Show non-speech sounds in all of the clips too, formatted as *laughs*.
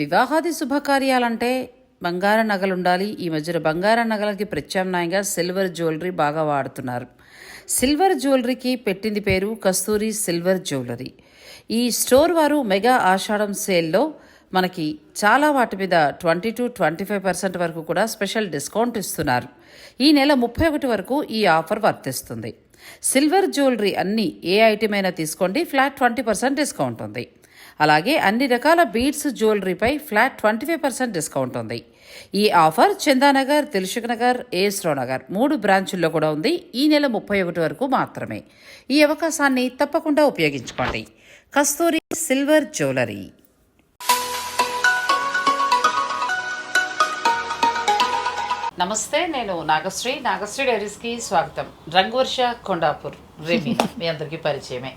వివాహాది శుభకార్యాలంటే బంగార నగలు ఉండాలి ఈ మధ్యన బంగార నగలకి ప్రత్యామ్నాయంగా సిల్వర్ జ్యువెలరీ బాగా వాడుతున్నారు. సిల్వర్ జ్యువెలరీకి పెట్టింది పేరు కస్తూరి సిల్వర్ జ్యువెలరీ. ఈ స్టోర్ వారు మెగా ఆషాఢం సేల్లో మనకి చాలా వాటి మీద twenty to twenty five percent వరకు కూడా స్పెషల్ డిస్కౌంట్ ఇస్తున్నారు. ఈ నెల ముప్పై ఒకటి వరకు ఈ ఆఫర్ వర్తిస్తుంది. సిల్వర్ జ్యువెలరీ అన్ని ఏ ఐటమ్ అయినా తీసుకోండి. ఫ్లాట్ ట్వంటీ పర్సెంట్ డిస్కౌంట్ ఉంది. అలాగే అన్ని రకాల beads జ్యువెలరీపై flat twenty five percent discount ఉంది. ఈ ఆఫర్ చందానగర్ దిల్సుఖ్ నగర్ ఏస్రో నగర్ మూడు బ్రాంచుల్లో కూడా ఉంది. ఈ నెల ముప్పై ఒకటి వరకు మాత్రమే. ఈ అవకాశాన్ని తప్పకుండా ఉపయోగించుకోండి. Kasturi silver jewellery. నమస్తే నేను నాగశ్రీ. నాగశ్రీ డైరీస్కి స్వాగతం. రంగువర్ష కొండాపూర్ రెమి మీ అందరికీ పరిచయమే.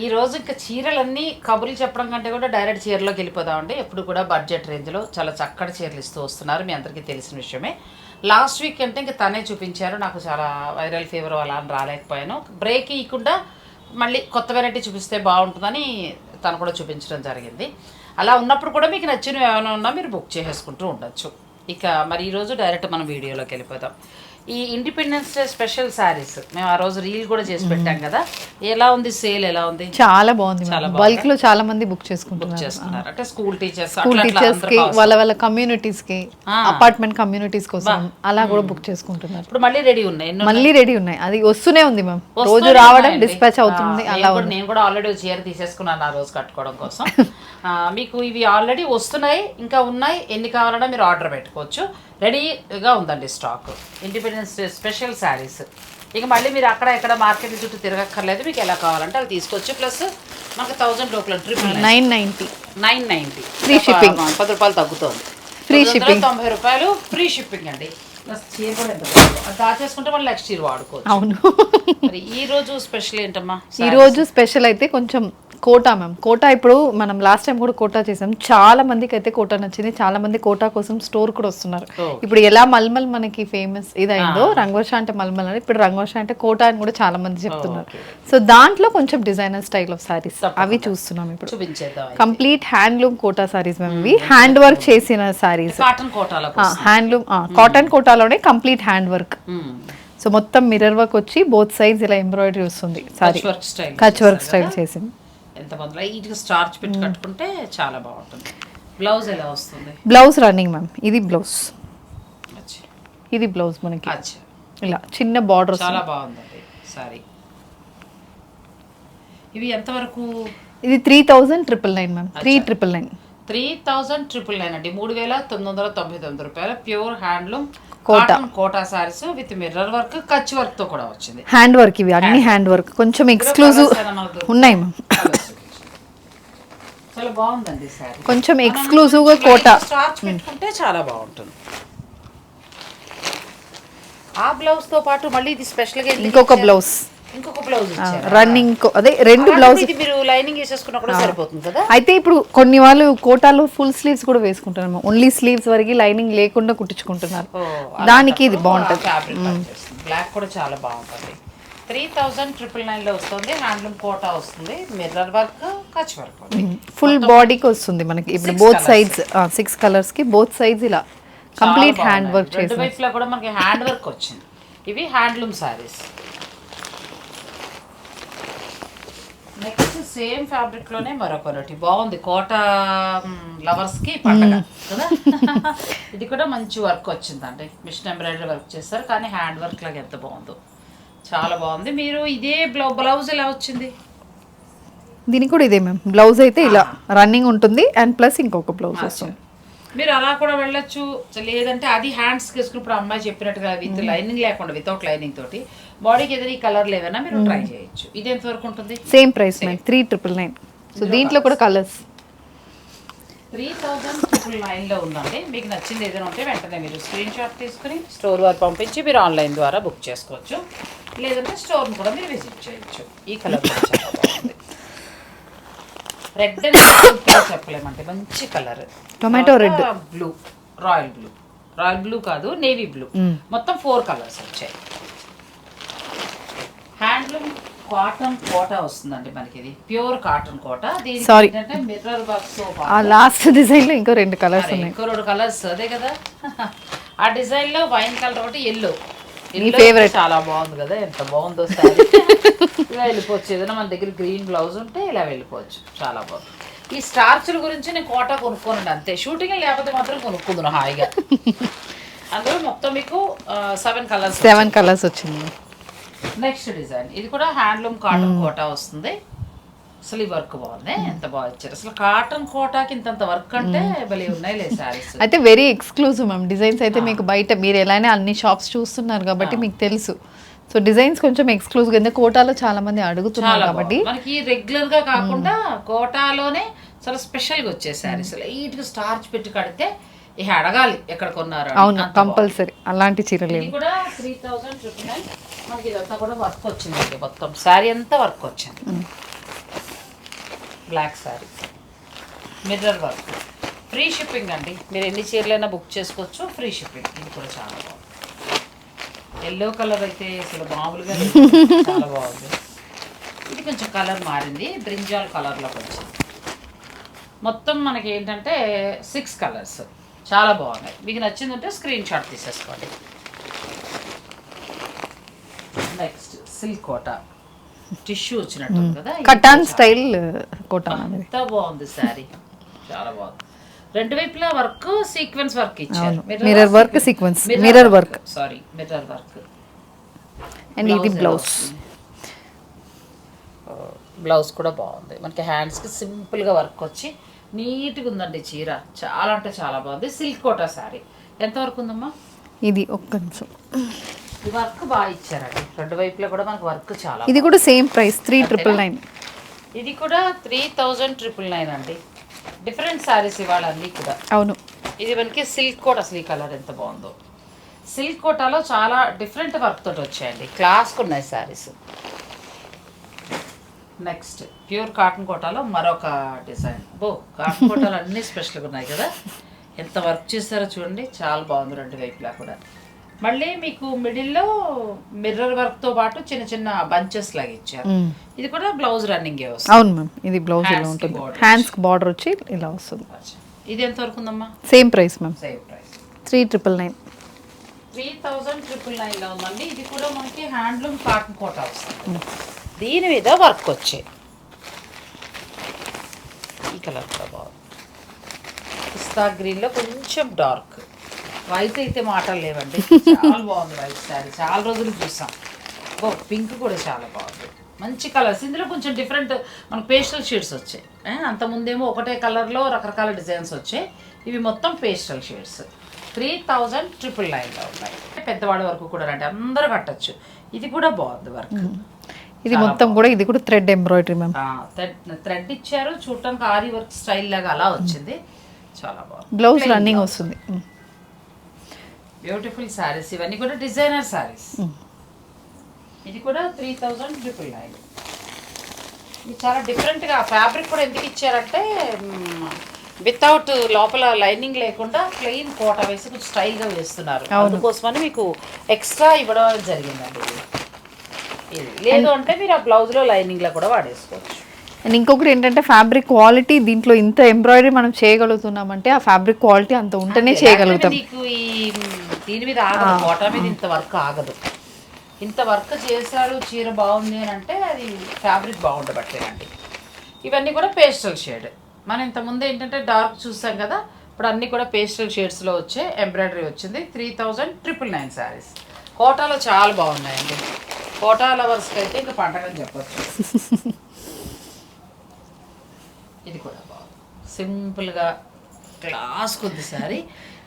ఈ రోజు ఇంకా చీరలన్నీ కబుర్లు చెప్పడం కంటే కూడా డైరెక్ట్ చీరలోకి వెళ్ళిపోదామండి. ఎప్పుడు కూడా బడ్జెట్ రేంజ్లో చాలా చక్కటి చీరలు ఇస్తూ వస్తున్నారు. మీ అందరికీ తెలిసిన విషయమే. లాస్ట్ వీక్ అంటే ఇంకా తనే చూపించారు. నాకు చాలా వైరల్ ఫీవర్ అలా అని రాలేకపోయాను. బ్రేక్ ఇవ్వకుండా మళ్ళీ కొత్త వెరైటీ చూపిస్తే బాగుంటుందని తను కూడా చూపించడం జరిగింది. అలా ఉన్నప్పుడు కూడా మీకు నచ్చినవి ఏమైనా ఉన్నా మీరు బుక్ చేసేసుకుంటూ ఉండొచ్చు. ఇక మరి ఈరోజు డైరెక్ట్ మనం వీడియోలోకి వెళ్ళిపోతాం ఈ ఇండిపెండెన్స్ డే స్పెషల్ శారీస్ మేము ఆ రోజు రీల్ కూడా చేసి పెట్టాం కదా. ఎలా ఉంది సేల్? ఎలా ఉంది? చాలా బాగుంది బల్క్లో చాలా మంది బుక్ బుక్ చేసుకుంటున్నారు అంటే స్కూల్ టీచర్స్ స్కూల్ టీచర్స్కి వాళ్ళ వాళ్ళ కమ్యూనిటీస్కి అపార్ట్మెంట్ కమ్యూనిటీస్ కోసం అలా కూడా బుక్ చేసుకుంటున్నారు. ఇప్పుడు మళ్ళీ రెడీ ఉన్నాయి. మళ్ళీ రెడీ ఉన్నాయి. అది వస్తూనే ఉంది మ్యామ్ రోజు రావడం. డిస్పాచ్ అవుతుంది అలా నేను కూడా- ఆల్రెడీ చీర తీసేసుకున్నాను ఆ రోజు కట్టుకోవడం కోసం. *laughs* మీకు ఇవి ఆల్రెడీ వస్తున్నాయి ఇంకా ఉన్నాయి. ఎన్ని కావాలన్నా మీరు ఆర్డర్ పెట్టుకోవచ్చు. రెడీగా ఉందండి stock. Independence Day special saris ఇక మళ్ళీ మీరు అక్కడ ఇక్కడ మార్కెట్ చుట్టూ తిరగక్కర్లేదు. మీకు ఎలా కావాలంటే అవి తీసుకోవచ్చు ప్లస్ మనకు థౌజండ్ లోపల triple nine ninety nine ninety Free shipping. పది రూపాయలు తగ్గుతుంది. వందల shipping. తొంభై రూపాయలు ఫ్రీ షిప్పింగ్ అండి. ప్లస్ చీర కూడా ఎంత. అది దాచేసుకుంటే మళ్ళీ నెక్స్ట్ చీర వాడుకోవచ్చు. అవును. ఈ రోజు స్పెషల్ ఏంటమ్మా? ఈ రోజు స్పెషల్ అయితే కొంచెం కోటా మ్యామ్. కోటా ఇప్పుడు మనం లాస్ట్ టైం కూడా కోటా చేసాం. చాలా మందికి అయితే కోటా నచ్చింది. చాలా మంది కోటా కోసం స్టోర్ కూడా వస్తున్నారు. ఇప్పుడు ఎలా మల్మల్ మనకి ఫేమస్ ఇదైందో రంగవర్ష అంటే మల్మల్ అని ఇప్పుడు రంగవర్ష అంటే కోటా అని కూడా చాలా మంది చెప్తున్నారు. సో దాంట్లో కొంచెం డిజైనర్ స్టైల్ ఆఫ్ సారీస్ అవి చూస్తున్నాం ఇప్పుడు. Complete handloom Kota saris ma'am ఇవి. హ్యాండ్ వర్క్ చేసిన సారీస్ హ్యాండ్లూమ్ కాటన్ కోటాలోనే కంప్లీట్ హ్యాండ్ వర్క్ సో మొత్తం మిర్రర్ వర్క్ వచ్చి బోత్ సైడ్స్ ఇలా ఎంబ్రాయిడరీ వస్తుంది. సారీ కచ్ వర్క్ స్టైల్ చేసింది. ఎంత బాగుంది. లైట్గా స్టార్చ్ పెట్టి కట్టుకుంటే చాలా బాగుంటుంది. బ్లౌజ్ ఎలా వస్తుంది? బ్లౌజ్ రన్నింగ్ మ్యామ్ ఇది బ్లౌజ్. ఇది బ్లౌజ్ మనకి. ఇలా చిన్న బార్డర్ చాలా బాగుందండి సారీ. ఇవి ఎంతవరకు ఇది three thousand triple nine ma'am three triple nine three thousand triple nine అండి. మూడు వేల తొమ్మిది వందల తొంభై తొమ్మిది రూపాయలు pure handloom cotton Kota saris with mirror work Kutch వర్క్తో కూడా వచ్చింది. హ్యాండ్ వర్క్ ఇవి అన్ని హ్యాండ్ వర్క్ కొంచెం ఎక్స్క్లూజివ్ ఉన్నాయి మ్యామ్. చాలా బాగుందండి సారీ కొంచెం ఎక్స్క్లూజివ్గా కోటా. స్టార్చ్ పెట్టుకుంటే చాలా బాగుంటుంది. ఆ బ్లౌజ్తో పాటు మళ్ళీ ఇది స్పెషల్గా ఇంకొక? బ్లౌజ్ ఇంకొక బ్లౌజ్ రన్నింగ్ అదే రెండు బ్లౌజ్ ఇది మీరు లైనింగ్ వేసేసుకున్నా కూడా సరిపోతుంది కదా? అయితే ఇప్పుడు కొన్ని వాళ్ళు కోటాలో ఫుల్ స్లీవ్స్ కూడా వేసుకుంటున్నారు. ఓన్లీ స్లీవ్స్ వరకు లైనింగ్ లేకుండా కుట్టించుకుంటున్నారు. దానికి ఇది బాగుంటది. బ్లాక్ కూడా చాలా బాగుంటుంది. త్రీ థౌజండ్ ట్రిపుల్ నైన్లో వస్తుంది హ్యాండ్లూమ్ కోటా వస్తుంది mirror work Kutch work full బాడీకి వస్తుంది మనకి. ఇప్పుడు బోత్ సైడ్స్ సిక్స్ కలర్స్కి బోత్ సైడ్స్ ఇలా కంప్లీట్ హ్యాండ్ వర్క్ చేసి వైపులా కూడా మనకి హ్యాండ్ వర్క్ వచ్చింది. ఇవి హ్యాండ్లూమ్ సారీస్ నెక్స్ట్ సేమ్ ఫ్యాబ్రిక్లోనే మరొకటి బాగుంది. కోట లవర్స్కి పండగ కదా? *laughs* ఇది కూడా మంచి వర్క్ వచ్చిందండి. మిషన్ ఎంబ్రాయిడరీ వర్క్ చేస్తారు కానీ హ్యాండ్ వర్క్ లాగా ఎంత బాగుందో. చాలా బాగుంది. మీరు ఇదే బ్లౌ బ్లౌజ్ ఎలా వచ్చింది? దీనికి కూడా ఇదే మ్యామ్. బ్లౌజ్ అయితే ఇలా రన్నింగ్ ఉంటుంది అండ్ ప్లస్ ఇంకొక బ్లౌజ్ వస్తుంది. మీరు అలా కూడా వెళ్ళొచ్చు. లేదంటే అది హ్యాండ్స్ వేసుకున్నప్పుడు అమ్మాయి చెప్పినట్టుగా విత్ లైనింగ్ లేకుండా వితౌట్ లైనింగ్ తోటి బాడీకి ఏదైనా ఈ కలర్ లేవన్నా మీరు ట్రై చేయొచ్చు. ఇది ఎంత వరకు ఉంటుంది? Same price ma'am three triple nine so దీంట్లో కూడా కలర్స్ త్రీ థౌజండ్ ట్రిపుల్ నైన్లో ఉందండి. మీకు నచ్చింది ఏదైనా ఉంటే వెంటనే మీరు స్క్రీన్ షాట్ తీసుకుని స్టోర్ వారు పంపించి మీరు ఆన్లైన్ ద్వారా బుక్ చేసుకోవచ్చు. లేదంటే స్టోర్ని కూడా మీరు విజిట్ చేయొచ్చు. ఈ కలర్ బాగుంది. రెడ్ అండ్ చెప్పలేమంటే మంచి colour. Tomato red. Blue royal blue royal blue కాదు నేవీ బ్లూ మొత్తం ఫోర్ కలర్స్ వచ్చాయి. హ్యాండ్లూమ్ కాటన్ కోట వస్తుందండి మనకి ఇది. Pure cotton Kota Sorry. ఏంటంటే మిర్రర్ ఆ లాస్ట్ డిజైన్లో ఇంకో రెండు కలర్స్ ఉన్నాయి. ఇంకో రెండు కలర్స్ అదే కదా. *laughs* ఆ డిజైన్లో వైన్ కలర్ ఒకటి ఎల్లో favorite. చాలా బాగుంది కదా ఎంత బాగుందో సారీ ఇలా వెళ్ళిపోవచ్చు. ఏదైనా మన దగ్గర గ్రీన్ బ్లౌజ్ ఉంటే ఇలా వెళ్ళిపోవచ్చు. చాలా బాగుంది. ఈ స్టార్చుల గురించి నేను కోట కొనుక్కోనండి అంతే. షూటింగ్ లేకపోతే మాత్రం కొనుక్కుందును హాయిగా. అందులో మొత్తం మీకు సెవెన్ కలర్స్ సెవెన్ కలర్స్ వచ్చింది. నెక్స్ట్ డిజైన్ ఇది కూడా హ్యాండ్లూమ్ కాటన్ కోటా వస్తుంది. అసలు ఈ వర్క్ బాగుంది? ఎంత బాగా ఇచ్చారు? అసలు కాటన్ కోటాకి ఇంతంత వర్క్ అంటే భలే ఉన్నాయి లే శారీస్. అయితే వెరీ ఎక్స్క్లూజివ్ మ్యామ్. డిజైన్స్ అయితే మీకు బయట మీరు ఎలానే అన్ని షాప్స్ చూస్తున్నారు కాబట్టి మీకు తెలుసు. సో డిజైన్స్ కొంచెం ఎక్స్క్లూజివ్. ఎందుకంటే కోటాలో చాలా మంది అడుగుతున్నారు కాబట్టి. మనకి రెగ్యులర్గా కాకుండా కోటాలోనే చాలా స్పెషల్గా వచ్చే శారీస్. లైట్గా స్టార్చ్ పెట్టి కడితే ఇక అడగాలి ఎక్కడ కొన్నారు. అవును కంపల్సరీ. అలాంటి చీరలు కూడా త్రీ థౌజండ్ ట్రిపుల్ నైన్ మనకి ఇదంతా కూడా వర్క్ వచ్చింది మొత్తం. శారీ అంతా వర్క్ వచ్చింది. Black sari mirror work. Free shipping అండి. మీరు ఎన్ని చీరలైనా బుక్ చేసుకోవచ్చు. Free shipping. ఇది కూడా చాలా బాగుంది. ఎల్లో కలర్ అయితే అసలు మామూలుగా. చాలా బాగుంది. ఇది కొంచెం కలర్ మారింది. బ్రింజాల్ కలర్లోకి వచ్చింది. మొత్తం మనకి ఏంటంటే సిక్స్ కలర్స్ చాలా బాగున్నాయి. మీకు నచ్చిందంటే స్క్రీన్ షాట్ తీసేసుకోండి. నెక్స్ట్ సిల్క్ కోట టిష్యూ వచ్చినట్టు కదా కటాన్ స్టైల్ కోటా అనేది బాగుంది శారీ. చాలా బాగుంది. రెండు వైపులా వర్క్ సీక్వెన్స్ వర్క్ ఇచ్చారు. Mirror work, sequence. Mirror work. Sari mirror work. And ఇది బ్లౌజ్ బ్లౌజ్ కూడా బాగుంది. మనకి హ్యాండ్స్కి సింపుల్గా వర్క్ వచ్చి నీట్గా ఉందండి చీర. చాలా అంటే చాలా బాగుంది. సిల్క్ కోటా శారీ. ఎంత వరకు ఉందమ్మా? ఇది ఒక్క నిమిషం. ఈ వర్క్ బాగా ఇచ్చారండి. రెండు వైపులా కూడా మనకు వర్క్ చాలా ఇది కూడా same price three triple nine ఇది కూడా త్రీ థౌజండ్ ట్రిపుల్ నైన్ అండి. డిఫరెంట్ శారీస్ ఇవాళ అన్నీ కూడా. అవును. ఇది మనకి సిల్క్ కోట్ అసలు ఈ కలర్ ఎంత బాగుందో. సిల్క్ కోటాలో చాలా డిఫరెంట్ వర్క్ తోటి వచ్చాయండి. క్లాస్కి ఉన్నాయి శారీస్ నెక్స్ట్ ప్యూర్ కాటన్ కోటాలో మరొక డిజైన్ బో కాటన్ కోటాలు అన్నీ స్పెషల్గా ఉన్నాయి కదా. ఎంత వర్క్ చేస్తారో చూడండి. చాలా బాగుంది రెండు వైపులా కూడా. మళ్ళీ మీకు మిడిల్లో మిర్రర్ వర్క్తో పాటు చిన్న చిన్న బంచెస్ లాగా ఇచ్చారు. ఇది కూడా బ్లౌజ్ రన్నింగే అవును మ్యామ్. ఇది బ్లౌజ్ ఇలా ఉంటుంది. హ్యాండ్స్కి బార్డర్ వచ్చి. ఇలా వస్తుంది. ఇది ఎంత వరకు ఉందమ్మా? Same price ma'am same price three triple nine three thousand triple నైన్లో ఉందండి. ఇది కూడా మనకి హ్యాండ్లూమ్ కాటన్ కోట వస్తుంది. దీని మీద వర్క్ వచ్చే. ఈ కలర్ కూడా బాగుంది పిస్తా గ్రీన్లో కొంచెం డార్క్. వైట్ అయితే మాటలు లేవండి. చాలా బాగుంది వైట్ శారీ. చాలా రోజులు చూసాం. ఓ పింక్ కూడా చాలా బాగుంది. మంచి కలర్స్ ఇందులో కొంచెం డిఫరెంట్ మనకు పేస్టల్ షేడ్స్ వచ్చాయి. అంతకుముందేమో ఒకటే కలర్లో రకరకాల డిజైన్స్ వచ్చాయి. ఇవి మొత్తం pastel shades three thousand triple నైన్లో ఉన్నాయి. పెద్దవాడి వరకు కూడా రండి. అందరూ కట్టచ్చు. ఇది కూడా బాగుంది వర్క్. ఇది మొత్తం కూడా ఇది కూడా థ్రెడ్ ఎంబ్రాయిడరీ మ్యామ్ థ్రెడ్ ఇచ్చారు. చూడటానికి ఆరి వర్క్ స్టైల్ లాగా అలా వచ్చింది. చాలా బాగుంది. బ్లౌజ్ రన్నింగ్ వస్తుంది. బ్యూటిఫుల్ శారీస్ ఇవన్నీ కూడా డిజైనర్ శారీస్ ఇది కూడా త్రీ థౌజండ్ ట్రిపుల్ నైన్ ఇది చాలా డిఫరెంట్గా ఫ్యాబ్రిక్ కూడా ఎందుకు ఇచ్చారంటే వితౌట్ లోపల లైనింగ్ లేకుండా ప్లెయిన్ కోట వేసి కొంచెం స్టైల్గా వేస్తున్నారు. అందుకోసమని మీకు ఎక్స్ట్రా ఇవ్వడం జరిగిందండి. ఇది. ఇది లేదు అంటే మీరు ఆ బ్లౌజ్లో లైనింగ్లో కూడా వాడేసుకోవచ్చు. అండ్ ఇంకొకటి ఏంటంటే ఫ్యాబ్రిక్ క్వాలిటీ దీంట్లో ఇంత ఎంబ్రాయిడరీ మనం చేయగలుగుతున్నామంటే ఆ ఫ్యాబ్రిక్ క్వాలిటీ అంత ఉంటేనే చేయగలుగుతాం. దీని మీద ఆగదు కోట మీద ఇంత వర్క్ ఆగదు. ఇంత వర్క్ చేశారు చీర బాగుంది అని అంటే అది ఫ్యాబ్రిక్ బాగుండబట్టేనండి ఇవన్నీ కూడా పేస్టల్ షేడ్ మనం ఇంతకుముందు ఏంటంటే డార్క్ చూసాం కదా ఇప్పుడు అన్నీ కూడా పేస్టల్ షేడ్స్లో వచ్చే ఎంబ్రాయిడరీ వచ్చింది three thousand triple nine saris కోటాలో చాలా బాగున్నాయండి. కోటా లవర్స్కి అయితే ఇంకా పండగ అని చెప్పొచ్చు. *laughs* ఇది కూడా బాగుంది. సింపుల్గా క్లాస్ కొద్ది సారీ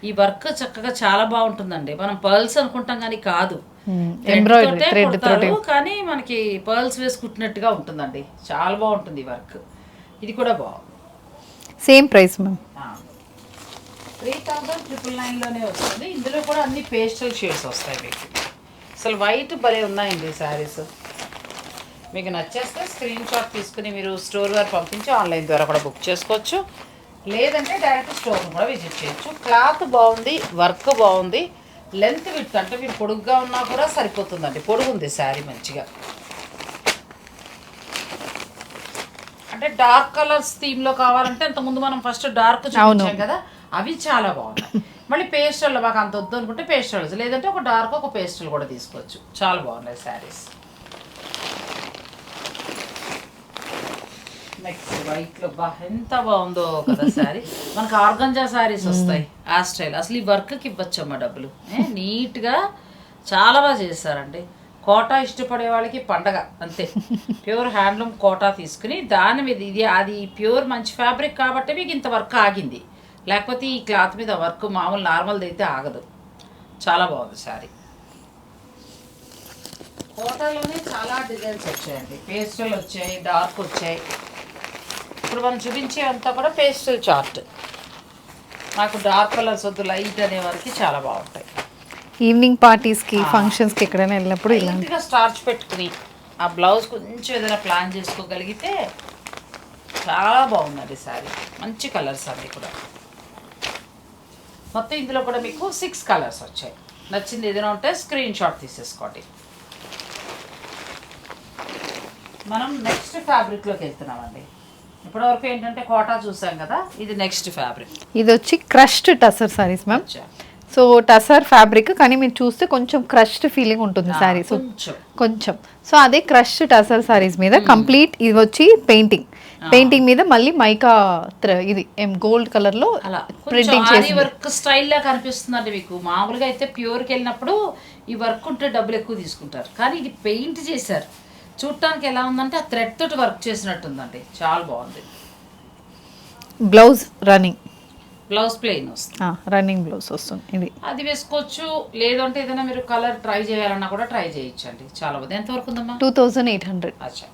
ఈ వర్క్ చక్కగా చాలా బాగుంటుందండి. మనం పర్ల్స్ అనుకుంటాం కానీ కాదు. కానీ మనకి పర్ల్స్ వేసుకుంటున్నట్టుగా ఉంటుందండి. చాలా బాగుంటుంది ఈ వర్క్. ఇది కూడా బాగుంది. Same price ma'am three thousand triple నైన్లోనే వస్తుంది. ఇందులో కూడా అన్ని పేస్టల్ షేడ్స్ వస్తాయి మీకు. అసలు వైట్ భలే ఉన్నాయండి శారీస్ మీకు నచ్చేస్తే స్క్రీన్ షాట్ తీసుకుని మీరు స్టోర్ వారు పంపించి ఆన్లైన్ ద్వారా కూడా బుక్ చేసుకోవచ్చు. లేదంటే డైరెక్ట్ స్టోర్ కూడా విజిట్ చేయొచ్చు. క్లాత్ బాగుంది వర్క్ బాగుంది. లెంత్ విత్ అంటే మీరు పొడుగ్గా ఉన్నా కూడా సరిపోతుందండి. పొడుగు ఉంది శారీ మంచిగా. అంటే డార్క్ కలర్స్ థీమ్లో కావాలంటే అంత ముందు మనం ఫస్ట్ డార్క్ చూపించాం కదా అవి చాలా బాగున్నాయి. మళ్ళీ పేస్టల్ మాకు అంత వద్దు అనుకుంటే పేస్టల్స్ లేదంటే ఒక డార్క్ ఒక పేస్టల్ కూడా తీసుకోవచ్చు. చాలా బాగున్నాయి శారీస్ వైట్లో బా ఎంత బాగుందో కదా శారీ. మనకు ఆర్గంజా శారీస్ వస్తాయి ఆ స్టైల్. అసలు ఈ వర్క్కి ఇవ్వచ్చమ్మా డబ్బులు. నీట్గా చాలా బాగా చేశారండి. కోటా ఇష్టపడే వాళ్ళకి పండగ అంతే. ప్యూర్ హ్యాండ్లూమ్ కోటా తీసుకుని దాని మీద ఇది అది ప్యూర్ మంచి ఫ్యాబ్రిక్ కాబట్టి మీకు ఇంత వర్క్ ఆగింది. లేకపోతే ఈ క్లాత్ మీద వర్క్ మామూలు నార్మల్ది అయితే ఆగదు. చాలా బాగుంది శారీ. కోటాలోనే చాలా డిజైన్స్ వచ్చాయండి. పేస్టల్ వచ్చాయి డార్క్ వచ్చాయి. ఇప్పుడు మనం చూపించే అంతా కూడా పేస్టల్ చార్ట్ నాకు డార్క్ కలర్స్ వద్దు లైట్ అనే వరకు చాలా బాగుంటాయి. ఈవినింగ్ పార్టీస్కి ఫంక్షన్స్కి ఎక్కడైనా వెళ్ళినప్పుడు ఇలా. లైట్గా స్టార్చ్ పెట్టుకుని ఆ బ్లౌజ్ కొంచెం ఏదైనా ప్లాన్ చేసుకోగలిగితే చాలా బాగుందండి శారీ. మంచి కలర్స్ అన్నీ కూడా. మొత్తం ఇందులో కూడా మీకు సిక్స్ కలర్స్ వచ్చాయి. నచ్చింది ఏదైనా ఉంటే స్క్రీన్ షాట్ తీసేసుకోండి. మనం నెక్స్ట్ ఫ్యాబ్రిక్లోకి వెళ్తున్నామండి. ఇప్పటివరకు ఏంటంటే కోటా చూసాం కదా ఇది నెక్స్ట్ ఫ్యాబ్రిక్ ఇది వచ్చి crushed tussar saris ma'am so tussar fabric కానీ మీరు చూస్తే కొంచెం క్రష్డ్ ఫీలింగ్ ఉంటుంది సారీ సో కొంచెం. సో అదే క్రష్ టసర్ సారీస్ మీద కంప్లీట్ ఇది వచ్చి పెయింటింగ్ పెయింటింగ్ మీద మళ్ళీ మైకా ఇది ఏం గోల్డ్ కలర్లో ప్రింటింగ్ చేసి వర్క్ స్టైల్లా కనిపిస్తుందండి మీకు. మామూలుగా అయితే ప్యూర్కి వెళ్ళినప్పుడు ఈ వర్క్ ఉంటే డబ్బులు ఎక్కువ తీసుకుంటారు. కానీ ఇది పెయింట్ చేశారు. చూడటానికి ఎలా ఉందంటే ఆ థ్రెడ్ తోటి వర్క్ చేసినట్టుందండి. చాలా బాగుంది. బ్లౌజ్ రన్నింగ్ బ్లౌజ్ ప్లెయిన్ వస్తుంది. రన్నింగ్ బ్లౌజ్ వస్తుంది. ఇది. అది వేసుకోవచ్చు. లేదంటే ఏదైనా మీరు కలర్ ట్రై చేయాలన్నా కూడా ట్రై చేయొచ్చండి. చాలా బాగుంది. ఎంతవరకు ఉందమ్మా? టూ థౌజండ్ ఎయిట్ హండ్రెడ్ అచ్చా.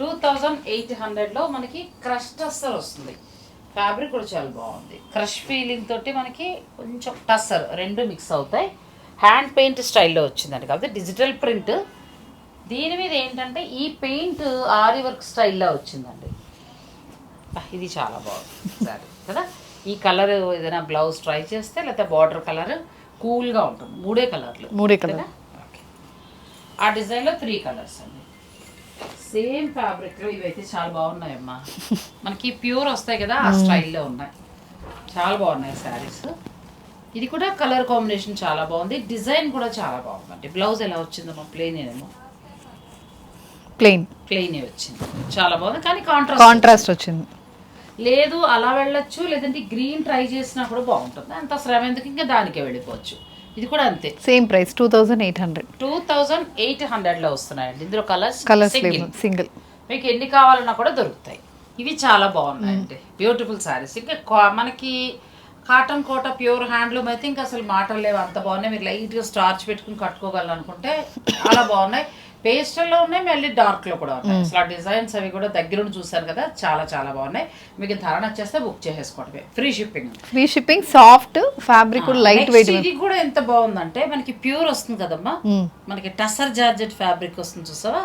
టూ థౌజండ్ ఎయిట్ హండ్రెడ్లో మనకి క్రష్ టస్సర్ వస్తుంది. ఫ్యాబ్రిక్ కూడా చాలా బాగుంది. క్రష్ ఫీలింగ్ తోటి మనకి కొంచెం టస్సర్ రెండు మిక్స్ అవుతాయి. హ్యాండ్ పెయింట్ స్టైల్లో వచ్చిందండి. కాబట్టి డిజిటల్ ప్రింట్ దీని మీద ఏంటంటే ఈ పెయింట్ ఆరి వర్క్ స్టైల్లో వచ్చిందండి. ఇది చాలా బాగుంది. సరే కదా? ఈ కలర్ ఏదైనా బ్లౌజ్ ట్రై చేస్తే లేకపోతే బార్డర్ కలర్ కూల్గా ఉంటుంది. మూడే కలర్లు. మూడే? ఓకే. ఆ డిజైన్లో త్రీ కలర్స్ అండి. సేమ్ ఫ్యాబ్రిక్లో ఇవైతే చాలా బాగున్నాయమ్మా. మనకి ప్యూర్ వస్తాయి కదా ఆ స్టైల్లో ఉన్నాయి. చాలా బాగున్నాయి శారీస్. ఇది కూడా కలర్ కాంబినేషన్ చాలా బాగుంది. డిజైన్ కూడా చాలా బాగుందండి. బ్లౌజ్ ఎలా వచ్చిందమ్మా ప్లెయిన్ ఏమో. ప్లెయిన్ ప్లెయిన్ వచ్చింది. చాలా బాగుంది. కానీ కాంట్రాస్ట్ కాంట్రాస్ట్ వచ్చింది. లేదు అలా వెళ్ళొచ్చు. లేదంటే గ్రీన్ ట్రై చేసినా కూడా బాగుంటుంది. అంత శ్రమ ఎందుకు? ఇంకా దానికే వెళ్ళిపోవచ్చు. ఇది కూడా అంతే. Same price two thousand eight hundred two thousand eight హండ్రెడ్లో వస్తున్నాయండి. ఇందులో కలర్స్ కలర్స్ సింగిల్ సింగిల్ మీకు ఎన్ని కావాలన్నా కూడా దొరుకుతాయి. ఇవి చాలా బాగున్నాయండి. బ్యూటిఫుల్ శారీస్ ఇంకా మనకి కాటన్ కోట ప్యూర్ హ్యాండ్లూమ్ అయితే ఇంకా అసలు మాటలు లేవు. అంత బాగున్నాయి. మీరు లైట్గా స్టార్చ్ పెట్టుకుని కట్టుకోగలరు అనుకుంటే చాలా బాగున్నాయి. పేస్టల్లో ఉన్నాయి మళ్ళీ డార్క్లో కూడా ఉన్నాయి. అసలు ఆ డిజైన్స్ అవి కూడా దగ్గరుండి చూసారు కదా చాలా చాలా బాగున్నాయి. మీకు ధర నచ్చేస్తే బుక్ చేసేసుకోవడమే free shipping free shipping soft fabric light weight ఇది కూడా ఎంత బాగుందంటే మనకి ప్యూర్ వస్తుంది కదమ్మా. మనకి టసర్ జార్జెట్ ఫ్యాబ్రిక్ వస్తుంది చూసావా?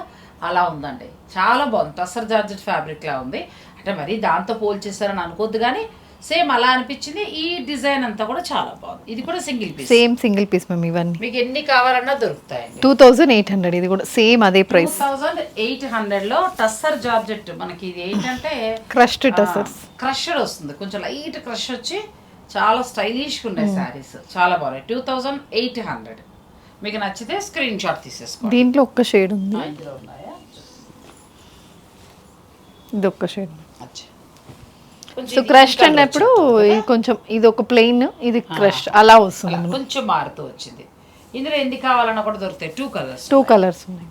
అలా ఉందండి. చాలా బాగుంది. టసర్ జార్జెట్ ఫ్యాబ్రిక్ లా ఉంది. అంటే మరి దాంతో పోల్చేసారని అనుకోవద్దు కానీ సేమ్ అలా అనిపించింది. ఈ డిజైన్ అంతా కూడా చాలా బాగుంది. ఇది కూడా single piece. Same single piece ma'am ఇవన్నీ. మీకు ఎన్ని కావాలన్నా దొరుకుతాయండి. టూ థౌజండ్ ఎయిట్ హండ్రెడ్ ఇది కూడా సేమ్ అదే టూ ప్రైస్ థౌజండ్ ఎయిట్ హండ్రెడ్లో టస్సర్ జార్జెట్ మనకి ఇది ఏంటంటే క్రష్డ్ టసర్స్ క్రషర్ వస్తుంది. కొంచెం లైట్ క్రష్ వచ్చి చాలా స్టైలిష్ ఉన్నాయి శారీస్ చాలా బాగున్నాయి. టూ థౌజండ్ ఎయిట్ హండ్రెడ్ మీకు నచ్చితే స్క్రీన్ షాట్ తీసేసుకోండి. దీంట్లో ఒక్క షేడ్ ఉంది. ఇది ఒక్క షేడ్ అచ్చా. సో colour అన్నప్పుడు కొంచెం ఇది ఒక ప్లెయిన్ ఇది క్రష్ అలా వస్తుంది కొంచెం మారుతూ వచ్చింది. ఇందులో ఎన్ని కావాలన్నా కూడా దొరుకుతాయి. టూ కలర్స్ టూ కలర్స్ ఉన్నాయి.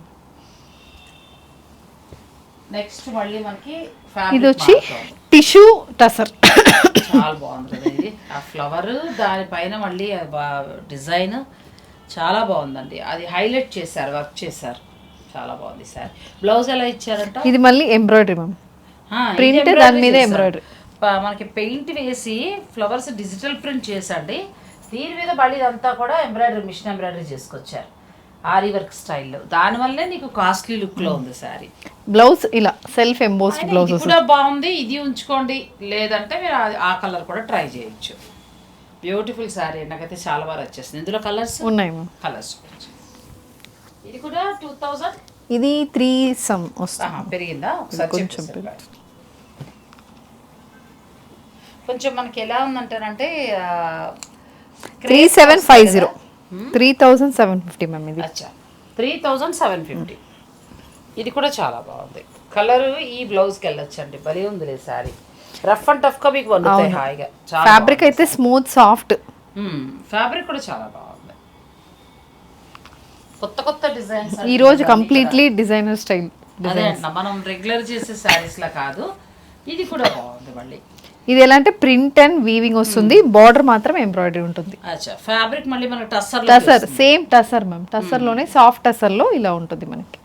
నెక్స్ట్ మళ్ళీ మనకి ఇది వచ్చి. టిష్యూ టసర్ చాలా బాగుంది ఇది. ఆ ఫ్లవర్ దానిపైన మళ్ళీ డిజైన్ చాలా బాగుందండి. అది హైలైట్ చేశారు వర్క్ చేశారు. చాలా బాగుంది సార్. బ్లౌజ్ ఎలా ఇచ్చారంట? ఇది మళ్ళీ ఎంబ్రాయిడరీ మ్యామ్ embroidery దాని మీద చేశారు. మనకి పెయింట్ వేసి ఫ్లవర్స్ డిజిటల్ ప్రింట్ చేసండి. దీని మీద మళ్ళీ ఇదంతా కూడా ఎంబ్రాయిడరీ మిషన్ ఎంబ్రాయిడరీ చేసుకొచ్చారు. ఆరి వర్క్ స్టైల్లో. దానివల్లే నీకు కాస్ట్లీ లుక్లో ఉంది సారీ బ్లౌజ్ ఇలా సెల్ఫ్ ఎంబోస్డ్ బ్లౌజ్ కూడా బాగుంది ఇది ఉంచుకోండి. లేదంటే మీరు ఆ- కలర్ కూడా ట్రై చేయొచ్చు. బ్యూటిఫుల్ శారీ నాకైతే చాలా బాగా వచ్చేసింది ఇందులో కలర్స్? ఉన్నాయి కలర్స్ ఇది కూడా టూ థౌజండ్? ఇది త్రీ సమ్ వస్తుంది. పెరిగిందా? ఒకసారి కొంచెం కొంచెం మనకి ఎలా ఉందంటారంటే three seven five. Zero. Three thousand seven fifty ma'am ఇది. అచ్చా. Three thousand seven fifty. ఇది కూడా చాలా బాగుంది. కలర్ ఈ బ్లౌజ్కి వెళ్ళొచ్చు అండి భలే ఉంది సారీ రఫ్ అండ్ టఫ్గా మీకు వండుతాయి హాయిగా. చాలా ఫ్యాబ్రిక్ అయితే స్మూత్ సాఫ్ట్ ఫ్యాబ్రిక్ కూడా చాలా బాగుంది. కొత్త కొత్త డిజైన్స్ ఈ రోజు కంప్లీట్లీ డిజైనర్ స్టైల్ అదే మనం రెగ్యులర్ చేసే శారీస్ లా కాదు. ఇది కూడా బాగుంది మళ్ళీ. ఇది ఎలా అంటే ప్రింట్ అండ్ వీవింగ్ వస్తుంది. బార్డర్ మాత్రం ఎంబ్రాయిడరీ ఉంటుంది. అచ్చా ఫ్యాబ్రిక్ మళ్ళీ మనకి టస్సర్ టసర్ సేమ్ టసర్ మ్యామ్. టసర్లోనే సాఫ్ట్ టసర్లో ఇలా ఉంటుంది మనకి.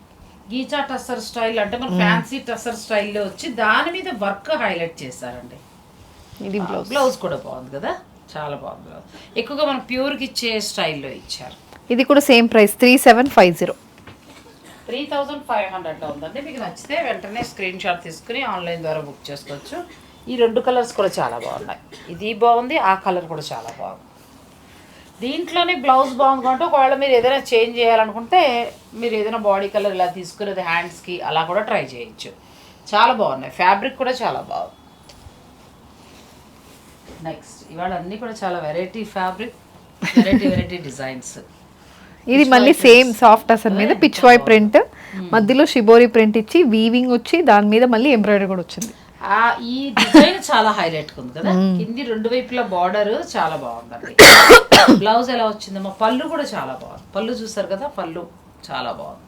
గీచా టస్సర్ స్టైల్ అంటే మన ఫ్యాన్సీ టస్సర్ స్టైల్లో వచ్చి దాని మీద వర్క్ హైలైట్ చేశారండి. ఇది బ్లౌజ్. బ్లౌజ్ కూడా బాగుంది కదా? చాలా బాగుంది బ్లౌజ్. ఎక్కువగా మనం ప్యూర్కి ఇచ్చే స్టైల్లో ఇచ్చారు. ఇది కూడా same price three seven five zero. Three thousand five హండ్రెడ్లో ఉందండి. మీకు నచ్చితే వెంటనే స్క్రీన్ షాట్ తీసుకుని ఆన్లైన్ ద్వారా బుక్ చేసుకోవచ్చు. ఈ రెండు కలర్స్ కూడా చాలా బాగున్నాయి. ఇది బాగుంది ఆ కలర్ కూడా చాలా బాగుంది. దీంట్లోనే బ్లౌజ్ బాగుంది కాబట్టి ఒకవేళ మీరు ఏదైనా చేంజ్ చేయాలనుకుంటే మీరు ఏదైనా బాడీ కలర్ ఇలా తీసుకుని అది హ్యాండ్స్కి అలా కూడా ట్రై చేయొచ్చు. చాలా బాగున్నాయి. ఫ్యాబ్రిక్ కూడా చాలా బాగుంది. నెక్స్ట్ ఇవాళ అన్నీ కూడా చాలా variety fabric variety variety designs ఇది మళ్ళీ సేమ్ సాఫ్ట్ టసర్ మీద పిచ్ వై ప్రింట్ మధ్యలో షిబోరి ప్రింట్ ఇచ్చి వీవింగ్ వచ్చి దాని మీద మళ్ళీ ఎంబ్రాయిడరీ కూడా వచ్చింది. ఆ ఈ డిజైన్ చాలా హైలైట్ ఉంది కదా? కింది రెండు వైపుల బార్డర్ చాలా బాగుందండి. బ్లౌజ్ ఎలా వచ్చిందమ్మా పళ్ళు కూడా చాలా బాగుంది. పళ్ళు చూసారు కదా? పళ్ళు చాలా బాగుంది.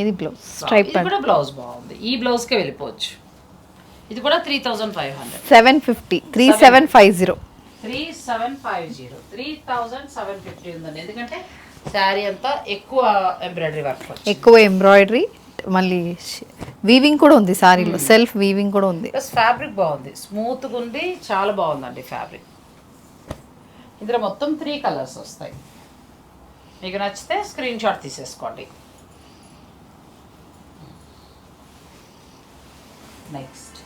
ఇది బ్లౌజ్ స్ట్రైప్ ఇది కూడా బ్లౌజ్ బాగుంది. ఈ బ్లౌజ్ కే వెళ్ళిపోవచ్చు. ఇది కూడా three thousand five hundred seven fifty three seven five zero three seven five zero three thousand seven fifty ఉందండి. ఎందుకంటే శారీ అంతా ఎక్కువ ఎంబ్రాయిడరీ వర్క్ వచ్చింది. ఎక్కువ ఎంబ్రాయిడరీ మళ్ళీ వీవింగ్ కూడా ఉంది సారీలో సెల్ఫ్ వీవింగ్ కూడా ఉంది. ప్లస్ ఫ్యాబ్రిక్ బాగుంది. స్మూత్గా ఉంది చాలా బాగుందండి ఫ్యాబ్రిక్ ఇందులో మొత్తం త్రీ కలర్స్ వస్తాయి. మీకు నచ్చితే స్క్రీన్ షాట్ తీసేసుకోండి. నెక్స్ట్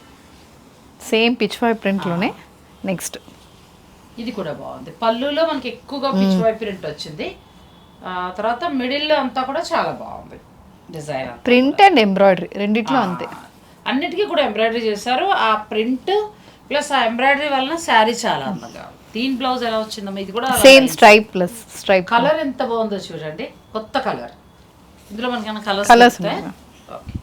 సేమ్ పిచ్ వై ప్రింట్లోనే నెక్స్ట్ ఇది కూడా బాగుంది. పళ్ళులో మనకి ఎక్కువగా పిచ్ వై ప్రింట్ వచ్చింది. తర్వాత మిడిల్లో అంతా కూడా చాలా బాగుంది. డిజైన్. ప్రింట్ అండ్ ఎంబ్రాయిడరీ రెండిట్లో అంతే. అన్నిటికీ కూడా ఎంబ్రాయిడరీ చేశారు ఆ ప్రింట్ ప్లస్ ఆ ఎంబ్రాయిడరీ వలన శారీ చాలా అందంగా ఉంది. దీని బ్లౌజ్ ఎలా వచ్చిందమ్మా ఇది కూడా same stripe plus stripe colour ఎంత బాగుందో చూడండి. కొత్త కలర్ ఇందులో మనకి కలర్స్ ఉన్నాయి. ఓకే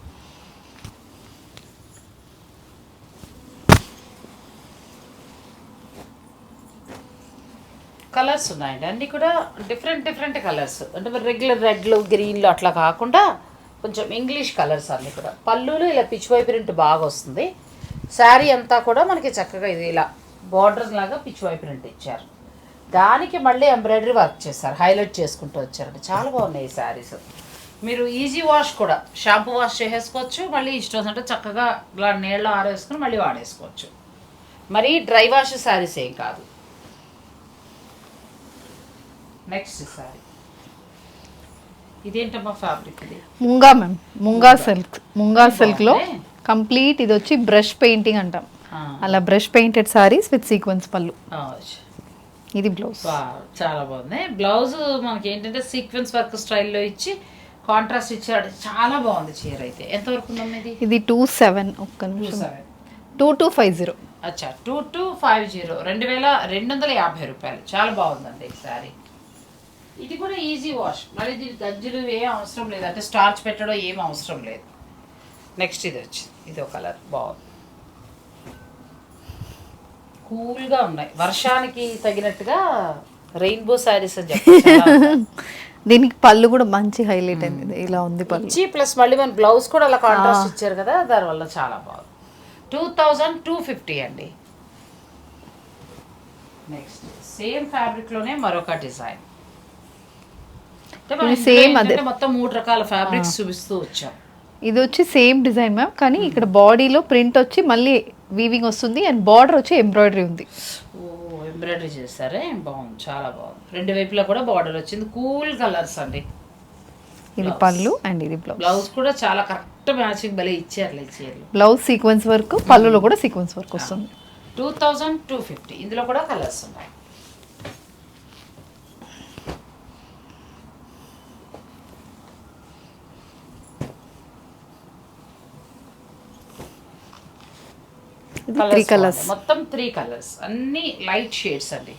కలర్స్ ఉన్నాయండి. అన్నీ కూడా డిఫరెంట్ డిఫరెంట్ కలర్స్ అంటే మరి రెగ్యులర్ రెడ్లు గ్రీన్లు అట్లా కాకుండా కొంచెం ఇంగ్లీష్ కలర్స్ అన్నీ కూడా. పళ్ళులో ఇలా పిచ్చిపోయి ప్రింట్ బాగా వస్తుంది. శారీ అంతా కూడా మనకి చక్కగా ఇది ఇలా బార్డర్స్ లాగా పిచ్చిపోయి ప్రింట్ ఇచ్చారు. దానికి మళ్ళీ ఎంబ్రాయిడరీ వర్క్ చేశారు. హైలైట్ చేసుకుంటూ వచ్చారండి. చాలా బాగున్నాయి ఈ శారీస్ మీరు ఈజీ వాష్ కూడా షాంపూ వాష్ చేసేసుకోవచ్చు మళ్ళీ ఇష్టం అంటే చక్కగా ఇలా నీళ్ళు ఆరేసుకుని మళ్ళీ వాడేసుకోవచ్చు. మరి డ్రై వాష్ శారీస్ ఏం కాదు. నెక్స్ట్ శారీ ఇదేంటమ్మా ఫ్యాబ్రిక్ ఇది? ముంగా మ్యామ్ ముంగా సిల్క్ ముంగా సిల్క్లో బాగుంది. కంప్లీట్ ఇది వచ్చి బ్రష్ పెయింటింగ్ అంటాం. అలా brush painted saris with sequence పళ్ళు. ఇది బ్లౌజ్ చాలా బాగుంది. బ్లౌజ్ మనకి ఏంటంటే సీక్వెన్స్ వర్క్ స్టైల్లో ఇచ్చి కాంట్రాస్ట్ ఇచ్చాడు. చాలా బాగుంది చీర అయితే. ఎంతవరకు ఉందమ్మా ఇది? ఇది టూ సెవెన్ ఒక్క నిమిషం. టూ టూ ఫైవ్ జీరో అచ్చా టూ టూ ఫైవ్ జీరో రెండు వేల రెండు వందల యాభై రూపాయలు. చాలా బాగుందండి ఈ శారీ ఇది కూడా ఈజీ వాష్ మరి ఇది గజ్జలు ఏం అవసరం లేదు. అంటే స్టార్చ్ పెట్టడం ఏం అవసరం లేదు. నెక్స్ట్ ఇది వచ్చింది. ఇది ఒక కలర్ బాగుంది. కూల్గా ఉన్నాయి. వర్షానికి తగినట్టుగా రెయిన్బో శారీస్ అని చెప్పి దీనికి పళ్ళు కూడా మంచి హైలైట్ అయింది. ఇలా ఉంది పళ్ళు. ఇచ్చి ప్లస్ మళ్ళీ మన బ్లౌజ్ కూడా అలా కాంట్రాస్ట్ ఇచ్చారు కదా దానివల్ల చాలా బాగుంది. టూ థౌజండ్ టూ ఫిఫ్టీ అండి. నెక్స్ట్ సేమ్ ఫ్యాబ్రిక్లోనే మరొక డిజైన్ ఏంటంటే అదే. మొత్తం మూడు రకాల ఫ్యాబ్రిక్స్ చూపిస్తూ వచ్చాం. ఇది వచ్చి సేమ్ డిజైన్ మ్యామ్ కానీ ఇక్కడ బాడీలో ప్రింట్ వచ్చి మళ్ళీ వీవింగ్ వస్తుంది అండ్ బార్డర్ వచ్చి ఎంబ్రాయిడరీ ఉంది. ఓ ఎంబ్రాయిడరీ చేశారే? బాగుంది. చాలా బాగుంది. రెండు వైపులా కూడా బార్డర్ వచ్చింది. కూల్ కలర్స్ అండి. ఇది పళ్ళు అండ్ ఇది బ్లౌజ్ బ్లౌజ్ కూడా చాలా కరెక్ట్ మ్యాచింగ్ భలే ఇచ్చారు చీరలు. బ్లౌజ్ సీక్వెన్స్ వర్క్ పళ్ళులో కూడా సీక్వెన్స్ వర్క్ వస్తుంది. టూ థౌజండ్ టూ ఫిఫ్టీ ఇందులో కూడా కలర్స్ ఉన్నాయి. Three colours. మొత్తం త్రీ కలర్స్ అన్ని లైట్ షేడ్స్ అండి.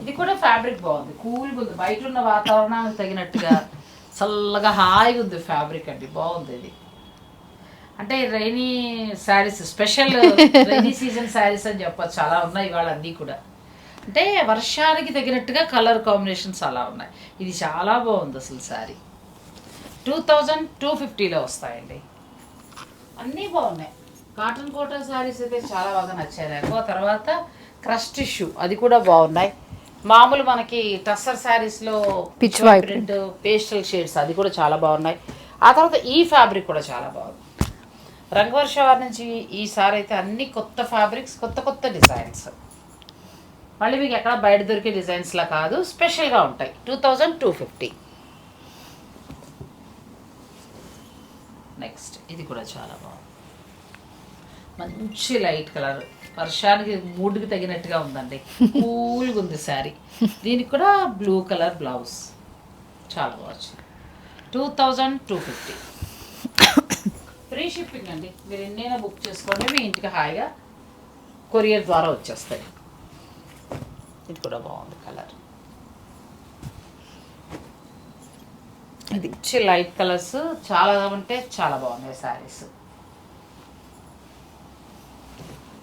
ఇది కూడా ఫ్యాబ్రిక్ బాగుంది. కూల్గా ఉంది. బయట ఉన్న వాతావరణానికి తగినట్టుగా *laughs* చల్లగా హాయిగా ఉంది ఫ్యాబ్రిక్ అండి. బాగుంది ఇది. అంటే rainy saris special rainy season saris అని చెప్పొచ్చు. అలా ఉన్నాయి ఇవాళ అన్నీ కూడా. అంటే వర్షానికి తగినట్టుగా కలర్ కాంబినేషన్స్ అలా ఉన్నాయి. ఇది చాలా బాగుంది అసలు శారీ టూ థౌజండ్ టూ ఫిఫ్టీలో వస్తాయండి. అన్నీ బాగున్నాయి. కాటన్ కోటా శారీస్ అయితే చాలా బాగా నచ్చాయి ఆ తర్వాత క్రష్ టిష్యూ అది కూడా బాగున్నాయి. మామూలు మనకి టస్సర్ శారీస్లో white. ప్రింట్ పేస్టల్ షేడ్స్ అది కూడా చాలా బాగున్నాయి. ఆ తర్వాత ఈ ఫ్యాబ్రిక్ కూడా చాలా బాగుంది. రంగవర్ష వారి నుంచి ఈసారి అయితే అన్ని కొత్త ఫ్యాబ్రిక్స్ కొత్త కొత్త డిజైన్స్ మళ్ళీ మీకు ఎక్కడ బయట దొరికే డిజైన్స్లా కాదు స్పెషల్గా ఉంటాయి. Two thousand two fifty next ఇది కూడా చాలా బాగుంది. మంచి లైట్ కలర్. వర్షానికి మూడ్కి తగినట్టుగా ఉందండి. కూల్గా ఉంది శారీ. దీనికి కూడా బ్లూ కలర్ బ్లౌజ్. చాలా బాగుంది. Two thousand two fifty. Free shipping అండి. మీరు ఎన్నైనా బుక్ చేసుకోండి. మీ ఇంటికి హాయిగా కొరియర్ ద్వారా వచ్చేస్తాయి. ఇది కూడా బాగుంది కలర్. ఇది ఇచ్చే లైట్ కలర్స్ చాలా ఉంటే చాలా బాగున్నాయి శారీస్.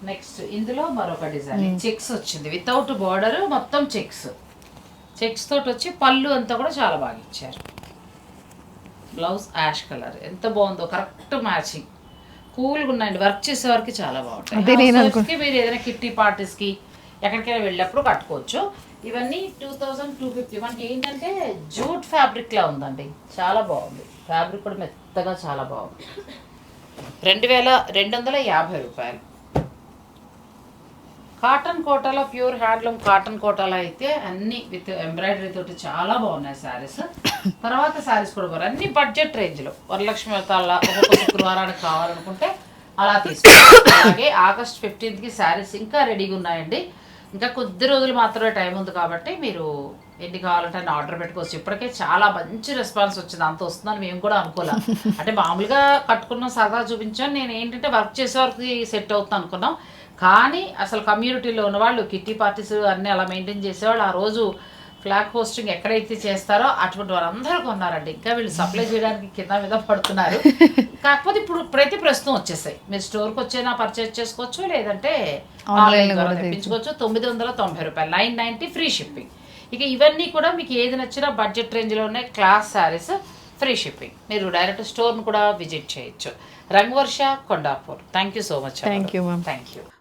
నెక్స్ట్ ఇందులో మరొక డిజైన్ చెక్స్ వచ్చింది. వితౌట్ బార్డర్ మొత్తం చెక్స్ చెక్స్ తోటి వచ్చి పళ్ళు అంతా కూడా చాలా బాగా ఇచ్చారు. బ్లౌజ్ యాష్ కలర్ ఎంత బాగుందో కరెక్ట్ మ్యాచింగ్ కూల్గా ఉన్నాయండి. వర్క్ చేసే వరకు చాలా బాగుంటాయి. మీరు ఏదైనా కిట్టి పార్టీస్కి ఎక్కడికైనా వెళ్ళినప్పుడు కట్టుకోవచ్చు. ఇవన్నీ టూ థౌజండ్ టూ ఫిఫ్టీ మనకి ఏంటంటే జూట్ ఫ్యాబ్రిక్ లా ఉందండి. చాలా బాగుంది. ఫ్యాబ్రిక్ కూడా మెత్తగా చాలా బాగుంది. రెండు వేల రెండు వందల యాభై రూపాయలు. కాటన్ కోటాలో ప్యూర్ హ్యాండ్లూమ్ కాటన్ కోటాలో అయితే అన్ని విత్ ఎంబ్రాయిడరీ తోటి చాలా బాగున్నాయి శారీస్. తర్వాత శారీస్ కూడా బాగున్నాయి. అన్ని బడ్జెట్ రేంజ్లో. వరలక్ష్మి వ్రతాల ఒక్కొక్క శుక్రవారానికి కావాలనుకుంటే అలా తీసుకోండి అలాగే ఆగస్ట్ ఫిఫ్టీన్త్కి శారీస్ ఇంకా రెడీగా ఉన్నాయండి. ఇంకా కొద్ది రోజులు మాత్రమే టైం ఉంది కాబట్టి మీరు ఎన్ని కావాలంటే అని ఆర్డర్ పెట్టుకోవచ్చు. ఇప్పటికే చాలా మంచి రెస్పాన్స్ వచ్చింది. అంత వస్తుందని మేము కూడా అనుకోలేం. అంటే మామూలుగా కట్టుకున్నాం సరదా చూపించాం నేను ఏంటంటే వర్క్ చేసే వరకు సెట్ అవుతుంది అనుకున్నాం. కానీ అసలు కమ్యూనిటీలో ఉన్న వాళ్ళు కిట్టి పార్టీస్ అన్నీ అలా మెయింటైన్ చేసేవాళ్ళు ఆ రోజు ఫ్లాగ్ హోస్టింగ్ ఎక్కడైతే చేస్తారో అటువంటి వాళ్ళందరూ కొన్నారండి. ఇంకా వీళ్ళు సప్లై చేయడానికి కింద మీద పడుతున్నారు. *laughs* కాకపోతే ఇప్పుడు ప్రతి ప్రస్తుతం వచ్చేసాయి. మీరు స్టోర్కి వచ్చైనా పర్చేస్ చేసుకోవచ్చు లేదంటే ఆన్లైన్ ద్వారా తెప్పించుకోవచ్చు. తొమ్మిది వందల తొంభై రూపాయలు నైన్ నైంటీ ఫ్రీ షిప్పింగ్. ఇక ఇవన్నీ కూడా మీకు ఏది నచ్చినా బడ్జెట్ రేంజ్లో ఉన్నాయి. Class saris free shipping. మీరు డైరెక్ట్ స్టోర్ను కూడా విజిట్ చేయొచ్చు. Rangavarsha Kondapur. Thank you so much you, ma'am. Thank you